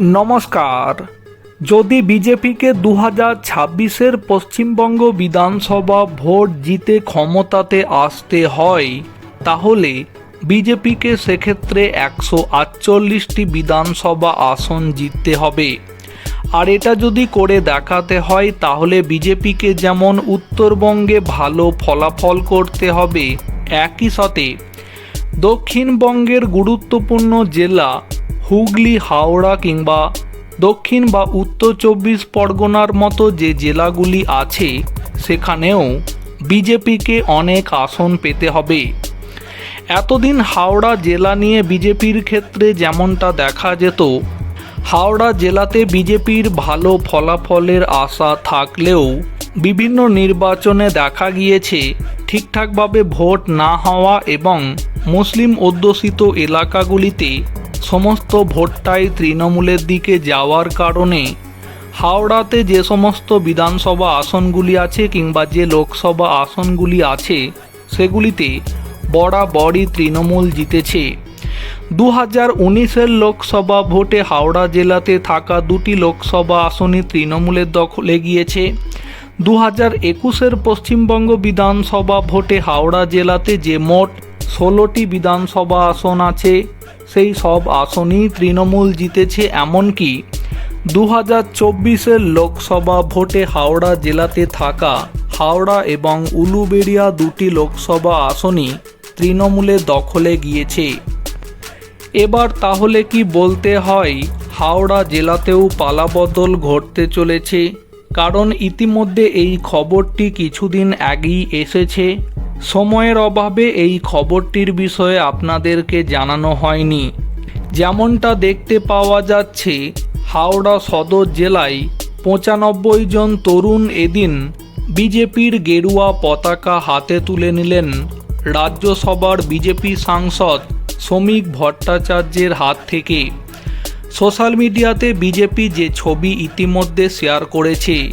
নমস্কার। যদি বিজেপিকে দু হাজার ছাব্বিশের পশ্চিমবঙ্গ বিধানসভা ভোট জিতে ক্ষমতাতে আসতে হয়, তাহলে বিজেপিকে সেক্ষেত্রে একশো আটচল্লিশটি বিধানসভা আসন জিততে হবে। আর এটা যদি করে দেখাতে হয়, তাহলে বিজেপিকে যেমন উত্তরবঙ্গে ভালো ফলাফল করতে হবে, একই সাথে দক্ষিণবঙ্গের গুরুত্বপূর্ণ জেলা হুগলি, হাওড়া কিংবা দক্ষিণ বা উত্তর চব্বিশ পরগনার মতো যে জেলাগুলি আছে, সেখানেও বিজেপিকে অনেক আসন পেতে হবে। এতদিন হাওড়া জেলা নিয়ে বিজেপির ক্ষেত্রে যেমনটা দেখা যেত, হাওড়া জেলাতে বিজেপির ভালো ফলাফলের আশা থাকলেও বিভিন্ন নির্বাচনে দেখা গিয়েছে, ঠিকঠাকভাবে ভোট না হওয়া এবং মুসলিম অধ্যুষিত এলাকাগুলিতে সমস্ত ভোটটাই তৃণমূলের দিকে যাওয়ার কারণে হাওড়াতে যে সমস্ত বিধানসভা আসনগুলি আছে কিংবা যে লোকসভা আসনগুলি আছে, সেগুলিতে বরাবরই তৃণমূল জিতেছে। দু হাজার উনিশের লোকসভা ভোটে হাওড়া জেলাতে থাকা দুটি লোকসভা আসনই তৃণমূলের দখলে গিয়েছে। দু হাজার একুশের পশ্চিমবঙ্গ বিধানসভা ভোটে হাওড়া জেলাতে যে মোট ষোলোটি বিধানসভা আসন আছে। সেই সব আসনই তৃণমূল জিতেছে এমনকি দু হাজার চব্বিশের লোকসভা ভোটে হাওড়া জেলাতে থাকা হাওড়া এবং উলুবেড়িয়া দুটি লোকসভা আসনই তৃণমূলে দখলে গিয়েছে। এবার তাহলে কি বলতে হয়, হাওড়া জেলাতেও পালাবদল ঘটতে চলেছে। কারণ ইতিমধ্যে এই খবরটি কিছুদিন আগেই এসেছে। সময়ের অভাবে এই খবরটির বিষয়ে আপনাদেরকে জানানো হয়নি। যেমনটা দেখতে পাওয়া যাচ্ছে, হাওড়া সদর জেলায় পঁচানব্বই জন তরুণ এদিন বিজেপির গেরুয়া পতাকা হাতে তুলে নিলেন। রাজ্যসভার বিজেপি সাংসদ শ্রমিক ভট্টাচার্যের হাত থেকে। সোশ্যাল মিডিয়াতে বিজেপি যে ছবি ইতিমধ্যে শেয়ার করেছে